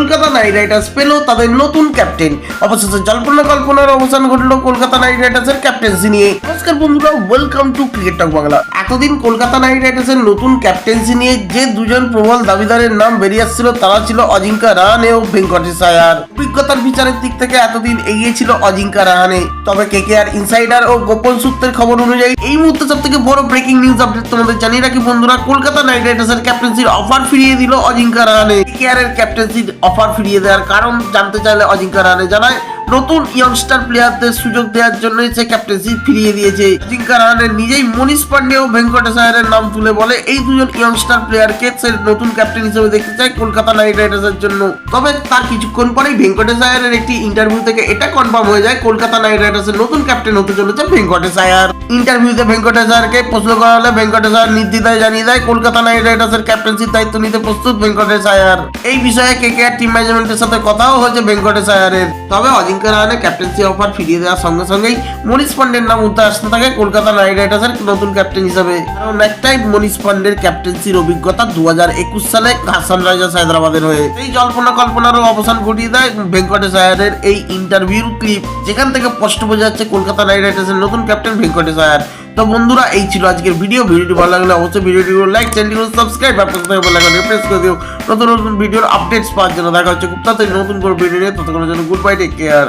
Kolkata night Riders পেল তাদের নতুন ক্যাপ্টেন। অবশেষে জল্পনা কল্পনার অবসান ঘটলো কলকাতা নাইট রাইডার্সের ক্যাপ্টেন্সি নিয়ে। নমস্কার বন্ধুরা welcome to cricket talk Bangla এতদিন কলকাতা নাইট রাইডার্সের নতুন ক্যাপ্টেন্সি নিয়ে যে দুজন প্রবল দাবিদারের নাম বেরিয়ে আসছিল, তারা ছিল অজিঙ্কা রাহানে ও ভেঙ্কটেশ আয়ার অভিজ্ঞতার বিচারের দিক থেকে এতদিন এগিয়ে ছিল অজিঙ্কা রাহানে। তবে কেকেআর ইনসাইডার ও গোপন সূত্রের খবর অনুযায়ী, এই মুহূর্তে সব থেকে বড় ব্রেকিং নিউজ আপডেট তোমাদের জানিয়ে রাখি বন্ধুরা, কলকাতা নাইট রাইডার্সের ক্যাপ্টেন্সির অফার ফিরিয়ে দিল অজিঙ্কা রাহানে। কে আর এর ক্যাপ্টেন্সির অফার ফিরিয়ে দেওয়ার কারণ জানতে চাইলে অজিঙ্কা রানে জানায়। নতুন ইয়ংস্টার প্লেয়ারদের সুযোগ দেওয়ার জন্যই সে ক্যাপ্টেন্সি ফিরিয়ে দিয়েছে। অজিঙ্কা রাহানে নিজেই মনীষ পান্ডে ও ভেঙ্কটেশ আয়ারের নাম তুলে বলে, এই দুজন ইয়ংস্টার প্লেয়ারকে সে নতুন ক্যাপ্টেন হিসেবে দেখতে চায় কলকাতা নাইট রাইডার্সের জন্য। তবে তার কিছুক্ষণ পরেই ভেঙ্কটেশ আয়ারের একটি ইন্টারভিউ থেকে এটা কনফার্ম হয়ে যায়, কলকাতা নাইট রাইডার্সের নতুন ক্যাপ্টেন হতে চলেছে ভেঙ্কটেশ আয়ার। ইন্টারভিউতে ভেঙ্কটেশ আয়ারকে প্রশ্ন করা হলে ভেঙ্কটেশ আয়ার নির্দ্বিধায় জানিয়ে দেয়, কলকাতা নাইট রাইডার্সের ক্যাপ্টেন্সির দায়িত্ব নিতে প্রস্তুত ভেঙ্কটেশ আয়ার। এই বিষয়ে কে কে টিম ম্যানেজমেন্টের সাথে কথাও হয়েছে ভেঙ্কটেশ আয়ারের। তবে অজিঙ্কা রাহানে ক্যাপ্টেন্সি অফার ফিরিয়ে দেওয়ার সঙ্গে সঙ্গেই মনীষ পান্ডের নাম উঠে আসতে থাকে কলকাতা নাইট রাইডার্সের নতুন ক্যাপ্টেন হিসাবে। কারণ একটাই মনীষ পান্ডের ক্যাপ্টেন্সির অভিজ্ঞতা দু একুশ সালে সানরাইজার্স হায়দ্রাবাদের হয়ে। এই জল্পনা কল্পনারও অবসান ঘটিয়ে দেয় ভেঙ্কটেশ আয়ারের এই ইন্টারভিউর ক্লিপ যেখান থেকে স্পষ্ট বোঝা যাচ্ছে কলকাতা নাইট রাইডার্সের নতুন ক্যাপ্টেন ভেঙ্কটেশ আয়ার। তো বন্ধুরা, এই ছিল আজকের ভিডিও ভিডিওটি ভালো লাগলে অবশ্যই ভিডিওটি লাইক চ্যানেলটি সাবস্ক্রাইব আর পাশে থাকা বেল আইকনটি প্রেস করে দিও। নতুন নতুন ভিডিওর আপডেটস পাওয়ার জন্য দেখা হচ্ছে খুব তাড়াতাড়ি নতুন করে ভিডিও নিয়ে। ততক্ষণের জন্য গুড বাই টেক কেয়ার